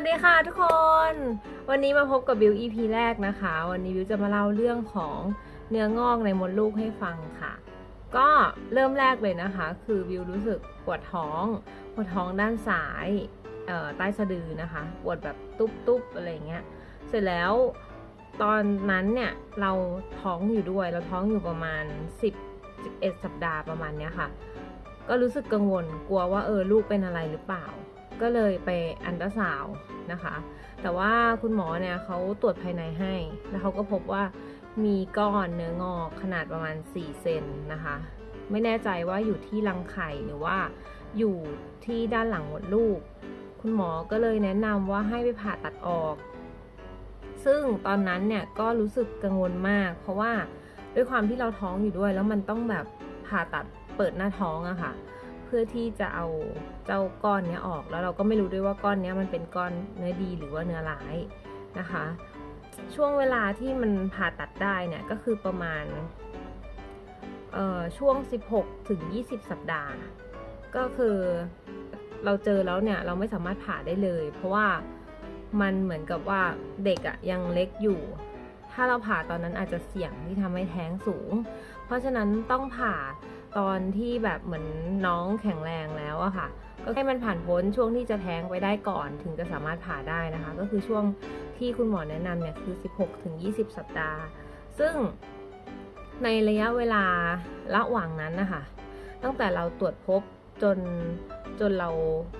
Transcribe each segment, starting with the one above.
วัสดีค่ะทุกคน วันนี้มาพบกับบิว EP แรกนะคะ วันนี้บิวจะมาเล่าเรื่องของเนื้องอกในมดลูกให้ฟังค่ะ ก็เริ่มแรกเลยนะคะ คือบิวรู้สึกปวดท้องปวดท้องด้านซ้ายใต้สะดือนะคะปวดแบบตุ๊บๆอะไรเงี้ยเสร็จแล้วตอนนั้นเนี่ยเราท้องอยู่ด้วยเราท้องอยู่ประมาณ 10 11 สัปดาห์ประมาณเนี้ยค่ะ ก็รู้สึกกังวลกลัวว่าเออลูกเป็นอะไรหรือเปล่า ก็เลยไปอันตราซาวนะคะ แต่ว่าคุณหมอเนี่ยเขาตรวจภายในให้ แล้วเขาก็พบว่ามีก้อนเนื้องอกขนาดประมาณ 4 เซนนะคะ ไม่แน่ใจว่าอยู่ที่รังไข่หรือว่าอยู่ที่ด้านหลังมดลูก คุณหมอก็เลยแนะนำว่าให้ไปผ่าตัดออก ซึ่งตอนนั้นเนี่ยก็รู้สึกกังวลมาก เพราะว่าด้วยความที่เราท้องอยู่ด้วย แล้วมันต้องแบบผ่าตัดเปิดหน้าท้องอะค่ะ เพื่อที่จะเอาเจ้าก้อนนี้ออก แล้วเราก็ไม่รู้ด้วยว่าก้อนนี้มันเป็นก้อนเนื้อดีหรือว่าเนื้อร้ายนะคะ ช่วงเวลาที่มันผ่าตัดได้เนี่ยก็คือประมาณเอ่อช่วง 16 ถึง 20 สัปดาห์ ก็คือเราเจอแล้วเนี่ยเราไม่สามารถผ่าได้เลย เพราะว่ามันเหมือนกับว่าเด็กอะยังเล็กอยู่ ถ้าเราผ่าตอนนั้นอาจจะเสี่ยงที่ทำให้แท้งสูง เพราะฉะนั้นต้องผ่า ตอนที่แบบเหมือนน้องแข็งแรงแล้วอะค่ะ ก็ให้มันผ่านพ้นช่วงที่จะแท้งไปได้ก่อนถึงจะสามารถผ่าได้นะคะ ก็คือช่วงที่คุณหมอแนะนำเนี่ยคือ 16ถึง20 สัปดาห์ ซึ่งในระยะเวลาระหว่างนั้นนะคะ ตั้งแต่เราตรวจพบจนจนเรา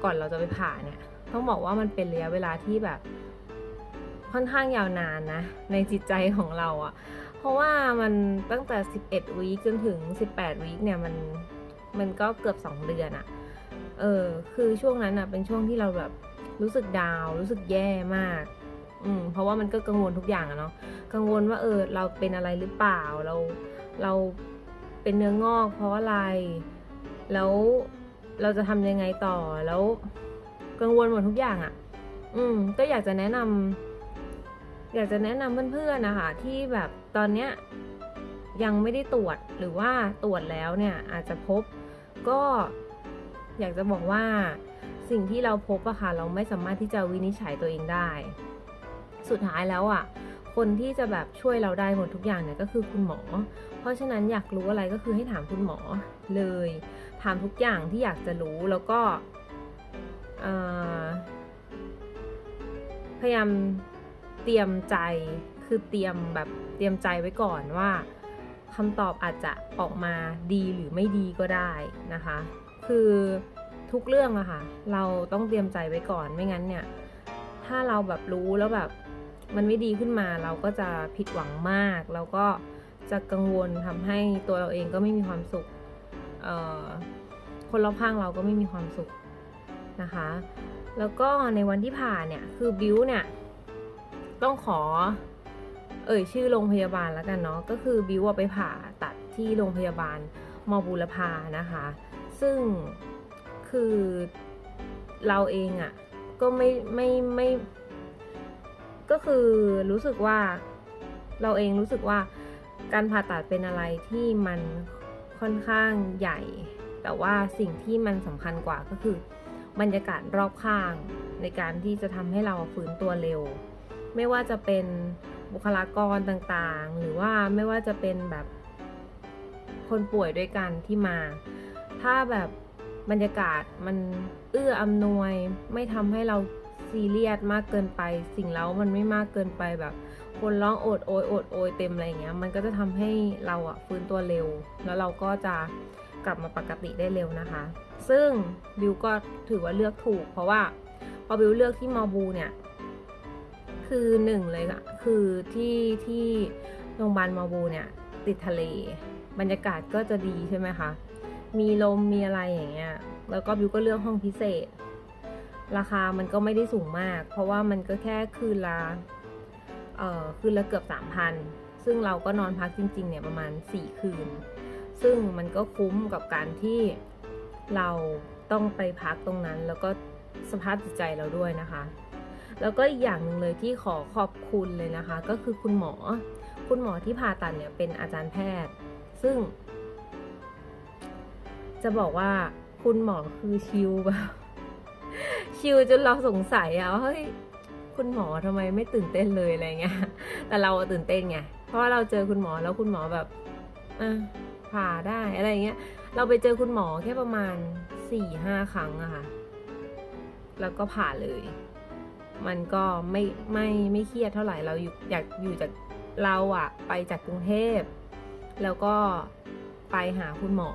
ก่อนเราจะไปผ่าเนี่ยต้องบอกว่ามันเป็นระยะเวลาที่แบบค่อนข้างยาวนานนะ ในจิตใจของเราอะ เพราะว่ามันตั้งแต่ 11วีคจนถึง 18วีคเนี่ยมันมันก็เกือบ 2 เดือนอะเออคือช่วงนั้นอะเป็นช่วงที่เราแบบรู้สึกดาวรู้สึกแย่มาก อืมเพราะว่ามันก็กังวลทุกอย่างอะเนาะกังวลว่าเออเราเป็นอะไรหรือเปล่าเราเราเป็นเนื้องอก เพราะอะไร แล้วเราจะทำยังไงต่อแล้วกังวลหมดทุกอย่างอะ่ะ อืม ก็อยากจะแนะนำอยากจะแนะนำเพื่อนๆนะคะที่แบบ ตอนเนี้ยยังไม่ได้ตรวจหรือว่าตรวจแล้วเนี่ยอาจจะพบก็อยากจะบอกว่าสิ่งที่เราพบอะค่ะเราไม่สามารถที่จะวินิจฉัยตัวเองได้ สุดท้ายแล้วอะคนที่จะแบบช่วยเราได้หมดทุกอย่างเนี่ยก็คือคุณหมอ เพราะฉะนั้นอยากรู้อะไรก็คือให้ถามคุณหมอเลย ถามทุกอย่างที่อยากจะรู้แล้วก็พยายามเตรียมใจ คือเตรียมแบบเตรียมใจไว้ก่อนว่าคำตอบอาจจะออกมาดีหรือไม่ดีก็ได้นะคะ คือทุกเรื่องอะค่ะเราต้องเตรียมใจไว้ก่อนไม่งั้นเนี่ย ถ้าเราแบบรู้แล้วแบบมันไม่ดีขึ้นมาเราก็จะผิดหวังมาก แล้วก็จะกังวลทำให้ตัวเราเองก็ไม่มีความสุขเอ่อคนรอบข้างเราก็ไม่มีความสุขนะคะ แล้วก็ในวันที่ผ่านเนี่ยคือบิวเนี่ยต้องขอ เอ่ยชื่อโรงพยาบาลแล้วกันเนาะก็คือบิวไปผ่าตัดที่โรงพยาบาลมอบูรพานะคะ ซึ่งคือเราเองอะ่ะก็ไม่ไม่ไม่ก็คือรู้สึกว่าเราเองรู้สึกว่าการผ่าตัดเป็นอะไรที่มันค่อนข้างใหญ่ แต่ว่าสิ่งที่มันสำคัญกว่าก็คือบรรยากาศรอบข้างในการที่จะทำให้เราฟื้นตัวเร็ว ไม่ว่าจะเป็น บุคลากรต่างๆ หรือว่าไม่ว่าจะเป็นแบบคนป่วยด้วยกันที่มา ถ้าแบบบรรยากาศมันเอื้ออำนวย ไม่ทำให้เราซีเรียสมากเกินไป สิ่งเล้ามันไม่มากเกินไปแบบ คนร้องโอดโอยโอดโอยเต็มอะไรเงี้ย มันก็จะทำให้เราอะฟื้นตัวเร็ว แล้วเราก็จะกลับมาปกติได้เร็วนะคะ ซึ่งบิวก็ถือว่าเลือกถูก เพราะว่าพอบิวเลือกที่มอบูเนี่ย คือหนึ่งเลยอะคือที่ที่โรงพยาบาลมอบูเนี่ยติดทะเล บรรยากาศก็จะดีใช่ไหมคะ มีลมมีอะไรอย่างเงี้ย แล้วก็บิวก็เลือกห้องพิเศษ ราคามันก็ไม่ได้สูงมาก เพราะว่ามันก็แค่คืนละเอ่อคืนละเกือบสามพันซึ่งเราก็นอนพักจริง ๆ เนี่ยประมาณสี่คืน ซึ่งมันก็คุ้มกับการที่เราต้องไปพักตรงนั้น แล้วก็สภาพจิตใจเราด้วยนะคะ แล้วก็อีกอย่างหนึ่งเลยที่ขอขอบคุณเลยนะคะ ก็คือคุณหมอ คุณหมอที่ผ่าตัดเนี่ยเป็นอาจารย์แพทย์ ซึ่ง จะบอกว่าคุณหมอคือชิลแบบชิลจนเราสงสัยอะว่าเฮ้ยคุณหมอทำไมไม่ตื่นเต้นเลยอะไรเงี้ย แต่เราตื่นเต้นไง เพราะว่าเราเจอคุณหมอแล้วคุณหมอแบบอะผ่าได้อะไรเงี้ย เราไปเจอคุณหมอแค่ประมาณสี่ห้าครั้งอะค่ะ แล้วก็ผ่าเลย มันก็ไม่ไม่ไม่เครียดเท่าไหร่เราอยู่อยากอยู่จากเราอะไปจากกรุงเทพ แล้วก็ไปหาคุณหมอ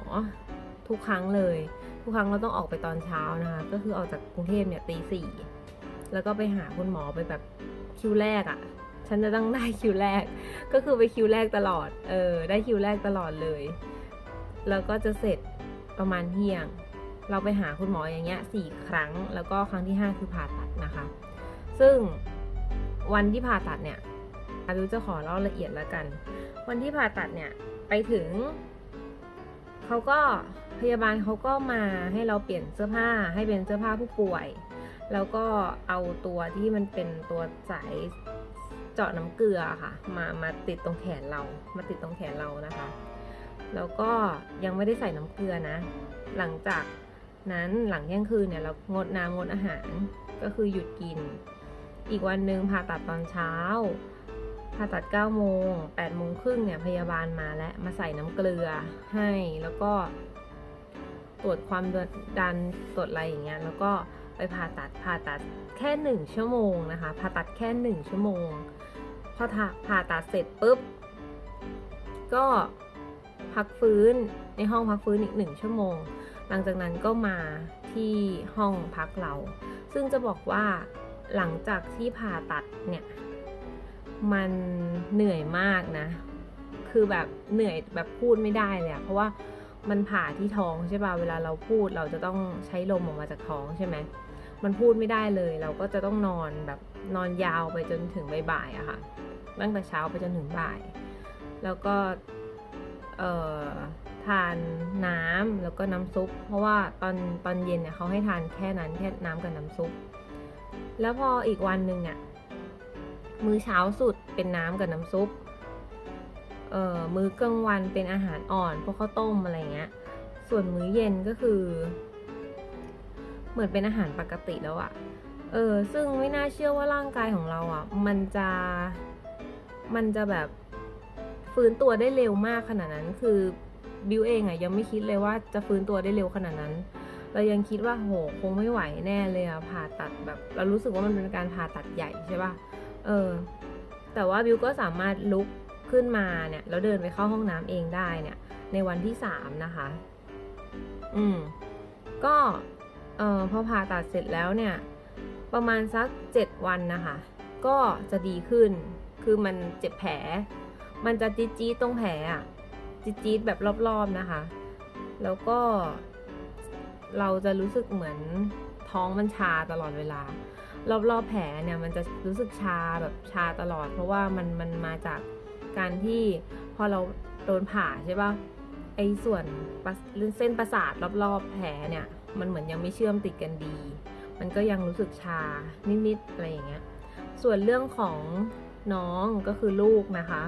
ทุกครั้งเลย ทุกครั้งเราต้องออกไปตอนเช้านะคะ ก็คือออกจากกรุงเทพเนี่ยตีสี่แล้วก็ไปหาคุณหมอไปแบบคิวแรกอะ่ะ ฉันจะต้องได้คิวแรก ก็คือไปคิวแรกตลอด เออ ได้คิวแรกตลอดเลย แล้วก็จะเสร็จประมาณเที่ยง เราไปหาคุณหมออย่างเงี้ยสี่ครั้ง แล้วก็ครั้งที่ห้าคือผ่าตัดนะคะ ซึ่งวันที่ผ่าตัดเนี่ยอาบิวจะขอเล่าละเอียดแล้วกัน วันที่ผ่าตัดเนี่ยไปถึงเขาก็พยาบาลเขาก็มาให้เราเปลี่ยนเสื้อผ้าให้เป็นเสื้อผ้าผู้ป่วย แล้วก็เอาตัวที่มันเป็นตัวสายเจาะน้ำเกลือค่ะ มามาติดตรงแขนเรา มาติดตรงแขนเรานะคะ แล้วก็ยังไม่ได้ใส่น้ำเกลือนะ หลังจากนั้นหลังเที่ยงคืนเนี่ยเรางดน้ำงดอาหารก็คือหยุดกิน อีกวันหนึ่งผ่าตัดตอนเช้า ผ่าตัด9โมง8โมงครึ่งเนี่ยพยาบาลมาและมาใส่น้ำเกลือให้แล้วก็ ตรวจความดันตรวจอะไรอย่างเงี้ยแล้วก็ไปผ่าตัดผ่าตัดแค่หนึ่งชั่วโมงนะคะ ผ่าตัดแค่หนึ่งชั่วโมง พอผ่าตัดเสร็จปุ๊บ ก็พักฟื้นในห้องพักฟื้นอีกหนึ่งชั่วโมง หลังจากนั้นก็มาที่ห้องพักเรา ซึ่งจะบอกว่า หลังจากที่ผ่าตัดเนี่ย มันเหนื่อยมากนะ คือแบบเหนื่อยแบบพูดไม่ได้เลยเพราะว่ามันผ่าที่ท้องใช่ป่ะ เวลาเราพูดเราจะต้องใช้ลมออกมาจากท้องใช่ไหม มันพูดไม่ได้เลย เราก็จะต้องนอนแบบนอนยาวไปจนถึงบ่ายๆอะค่ะ ตั้งแต่เช้าไปจนถึงบ่าย แล้วก็เอ่อทานน้ำแล้วก็น้ำซุป เพราะว่าตอนตอนเย็นเนี่ยเขาให้ทานแค่นั้นแค่น้ำกับน้ำซุป แล้วพออีกวันหนึ่งเนี่ยมื้อเช้าสุดเป็นน้ำกับน้ำซุป เอ่อ มื้อกลางวันเป็นอาหารอ่อนพวกข้าวต้มอะไรเงี้ย ส่วนมื้อเย็นก็คือ เหมือนเป็นอาหารปกติแล้วอะเออ ซึ่งไม่น่าเชื่อว่าร่างกายของเราอะมันจะ มันจะแบบฟื้นตัวได้เร็วมากขนาดนั้น คือบิวเองอะยังไม่คิดเลยว่าจะฟื้นตัวได้เร็วขนาดนั้น เรายังคิดว่าโหคงไม่ไหวแน่เลยอะผ่าตัดแบบ เรารู้สึกว่ามันเป็นการผ่าตัดใหญ่ใช่ปะเออ แต่ว่าบิวก็สามารถลุกขึ้นมาเนี่ยแล้วเดินไปเข้าห้องน้ำเองได้เนี่ย ในวันที่สามนะคะ อืม ก็เออพอผ่าตัดเสร็จแล้วเนี่ย ประมาณสักเจ็ดวันนะคะ ก็จะดีขึ้น คือมันเจ็บแผล มันจะจี๊ดจี๊ดตรงแผลอะจี๊ดจี๊ดแบบรอบๆนะคะ แล้วก็ เราจะรู้สึกเหมือนท้องมันชาตลอดเวลา รอบๆแผลเนี่ยมันจะรู้สึกชาแบบชาตลอด เพราะว่ามันมันมาจากการที่พอเราโดนผ่าใช่ปะไอ้ส่วนเส้นประสาทรอบๆแผลเนี่ยมันเหมือนยังไม่เชื่อมติดกันดี มันก็ยังรู้สึกชานิดๆอะไรอย่างเงี้ย ส่วนเรื่องของน้องก็คือลูกนะคะ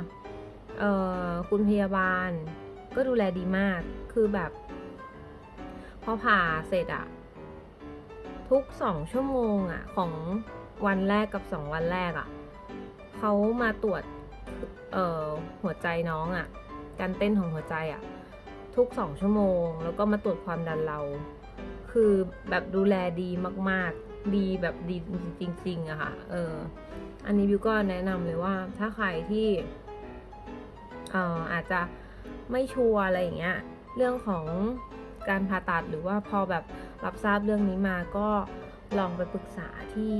เอ่อคุณพยาบาลก็ดูแลดีมาก คือแบบ พอผ่าเสร็จอะทุกสองชั่วโมงอะของวันแรกกับสองวันแรกอะเขามาตรวจเอ่อหัวใจน้องอะการเต้นของหัวใจอะทุกสองชั่วโมง แล้วก็มาตรวจความดันเรา คือแบบดูแลดีมาก ๆ ดีแบบดีจริงๆอะค่ะเอออันนี้บิวก็แนะนำเลยว่าถ้าใครที่เอ่ออาจจะไม่ชัวร์อะไรอย่างเงี้ยเรื่องของ การผ่าตัดหรือว่าพอแบบรับทราบเรื่องนี้มาก็ลองไปปรึกษาที่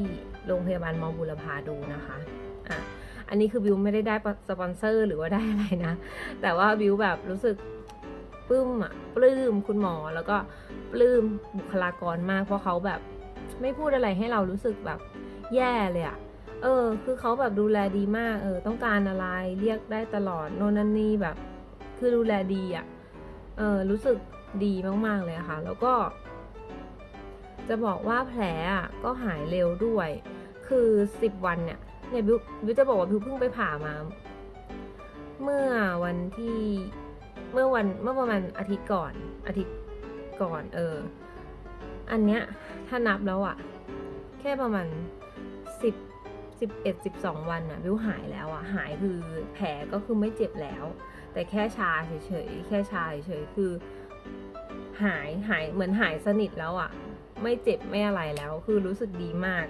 โรงพยาบาลมอบุรพาดูนะคะอะอันนี้คือบิวไม่ได้ได้สปอนเซอร์หรือว่าได้อะไรนะ แต่ว่าบิวแบบรู้สึกปลื้มอะปลื้มคุณหมอแล้วก็ปลื้มบุคลากรมาก เพราะเขาแบบไม่พูดอะไรให้เรารู้สึกแบบแย่เลยอะเออ คือเขาแบบดูแลดีมาก เออ ต้องการอะไรเรียกได้ตลอดโน่นนั่นนี่แบบ คือดูแลดีอะเออ รู้สึก ดีมากๆเลยค่ะ แล้วก็ จะบอกว่าแผลก็หายเร็วด้วย คือสิบวันเนี่ยเนี่ยบิวบิวจะบอกว่าบิวเพิ่งไปผ่ามา เมื่อวันที่เมื่อวันเมื่อประมาณอาทิตย์ก่อนอาทิตย์ก่อนเออ อันเนี้ยถ้านับแล้วอะค่ประมาณสิบสิบเอ็ดสิบสองวันอะวิวหายแล้วอะหายคือแผลก็คือไม่เจ็บแล้ว แต่แค่ชาเฉยๆแค่ชาเฉยๆคือ หายหายเหมือนหายสนิทแล้วอะไม่เจ็บไม่อะไรแล้ว คือรู้สึกดีมาก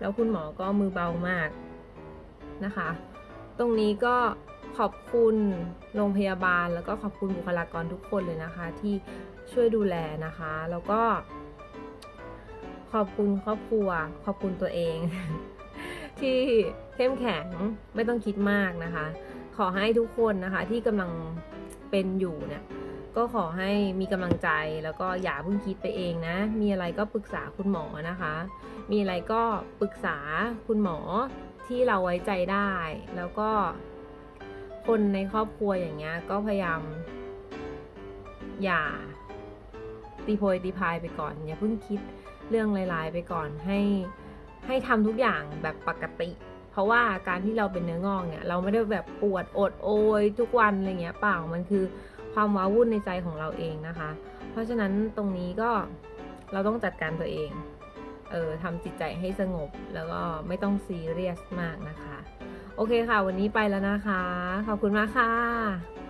แล้วคุณหมอก็มือเบามากนะคะ ตรงนี้ก็ขอบคุณโรงพยาบาล แล้วก็ขอบคุณบุคลากรทุกคนเลยนะคะ ที่ช่วยดูแลนะคะ แล้วก็ ขอบคุณครอบครัว ขอบคุณตัวเอง ที่เข้มแข็งไม่ต้องคิดมากนะคะ ขอให้ทุกคนนะคะที่กำลังเป็นอยู่เนี่ย ก็ขอให้มีกำลังใจแล้วก็อย่าเพิ่งคิดไปเองนะ มีอะไรก็ปรึกษาคุณหมอนะคะ มีอะไรก็ปรึกษาคุณหมอที่เราไว้ใจได้ แล้วก็คนในครอบครัวอย่างเงี้ยก็พยายาม อย่าตีโพยตีพายไปก่อน อย่าเพิ่งคิดเรื่องลายๆไปก่อนให้ให้ทำทุกอย่างแบบปกติ เพราะว่าการที่เราเป็นเนื้องอกเนี่ย เราไม่ได้แบบปวดอดโอยทุกวันอะไรเงี้ยเปล่ามันคือ ความว้าวุ่นในใจของเราเองนะคะ เพราะฉะนั้นตรงนี้ก็เราต้องจัดการตัวเอง เออทำจิตใจให้สงบแล้วก็ไม่ต้องซีเรียสมากนะคะ โอเคค่ะ วันนี้ไปแล้วนะคะ ขอบคุณมากค่ะ